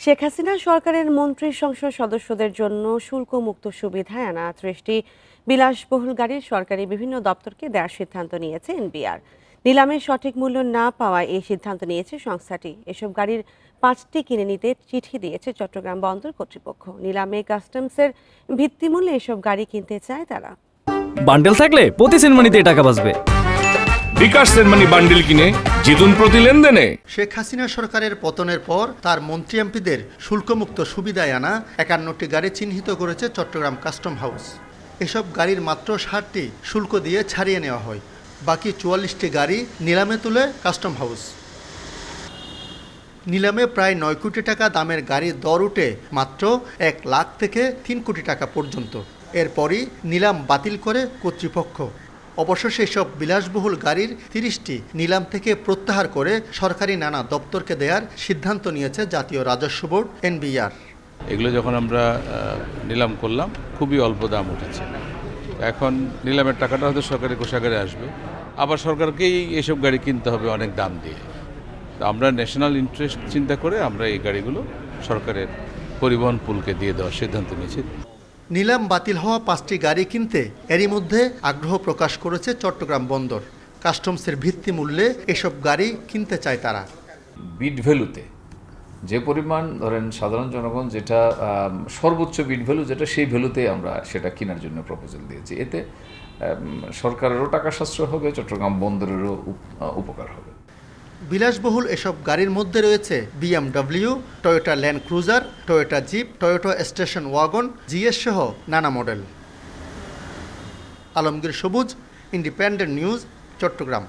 শেখ হাসিনা সরকারের মন্ত্রী সংসদ সদস্যদের জন্য শুল্কমুক্ত সুবিধায় আনা ত্রিশটি বিলাসবহুল গাড়ির সরকারি বিভিন্ন দপ্তরকে দেওয়ার সিদ্ধান্ত নিয়েছে এনবিআর। নিলামের সঠিক মূল্য না পাওয়ায় এই সিদ্ধান্ত নিয়েছে সংস্থাটি। এসব গাড়ির পাঁচটি কিনে নিতে চিঠি দিয়েছে চট্টগ্রাম বন্দর কর্তৃপক্ষ। নিলামে কাস্টমসের ভিত্তিমূল্যে এসব গাড়ি কিনতে চায় তারা। বান্ডেল থাকলে প্রতি সিনেমানিতে টাকা বাঁচবে। বিকাশ সেনমানি বান্ডিল কিনে জিতুন প্রতি লেনদেনে। শেখ হাসিনা সরকারের পতনের পর তার মন্ত্রী এমপিদের শুল্কমুক্ত সুবিধায় আনা একান্নটি গাড়ি চিহ্নিত করেছে চট্টগ্রাম কাস্টম হাউস। এসব গাড়ির মাত্র ষাটটি শুল্ক দিয়ে ছাড়িয়ে নেওয়া হয়। বাকি চুয়াল্লিশটি গাড়ি নিলামে তুলে কাস্টম হাউস। নিলামে প্রায় নয় কোটি টাকা দামের গাড়ির দর উঠে মাত্র এক লাখ থেকে তিন কোটি টাকা পর্যন্ত। এরপরই নিলাম বাতিল করে কর্তৃপক্ষ। অবশেষে সব বিলাসবহুল গাড়ির তিরিশটি নিলাম থেকে প্রত্যাহার করে সরকারি নানা দপ্তরকে দেওয়ার সিদ্ধান্ত নিয়েছে জাতীয় রাজস্ব বোর্ড, এনবিআর। এগুলো যখন আমরা নিলাম করলাম, খুবই অল্প দাম উঠেছে। এখন নিলামের টাকাটা হয়তো সরকারি কোষাগারে আসবে। আবার সরকারকেই এসব গাড়ি কিনতে হবে অনেক দাম দিয়ে। আমরা ন্যাশনাল ইন্টারেস্ট চিন্তা করে আমরা এই গাড়িগুলো সরকারের পরিবহন পুলকে দিয়ে দেওয়ার সিদ্ধান্ত নিয়েছি। নিলাম বাতিল হওয়া পাঁচটি গাড়ি কিনতে এরই মধ্যে আগ্রহ প্রকাশ করেছে চট্টগ্রাম বন্দর। কাস্টমসের ভিত্তি মূল্যে এসব গাড়ি কিনতে চায় তারা। বিট ভ্যালুতে যে পরিমাণ ধরেন সাধারণ জনগণ যেটা সর্বোচ্চ বিট ভ্যালু যেটা, সেই ভ্যালুতে আমরা সেটা কেনার জন্য প্রপোজাল দিয়েছি। এতে সরকারেরও টাকা সাশ্রয় হবে, চট্টগ্রাম বন্দরেরও উপ- উপকার হবে। বিলাসবহুল এসব গাড়ির মধ্যে রয়েছে BMW, Toyota Land Cruiser, Toyota jeep, Toyota station wagon, GS সহ নানা মডেল। আলমগীর সবুজ, ইন্ডিপেন্ডেন্ট নিউজ, চট্টগ্রাম।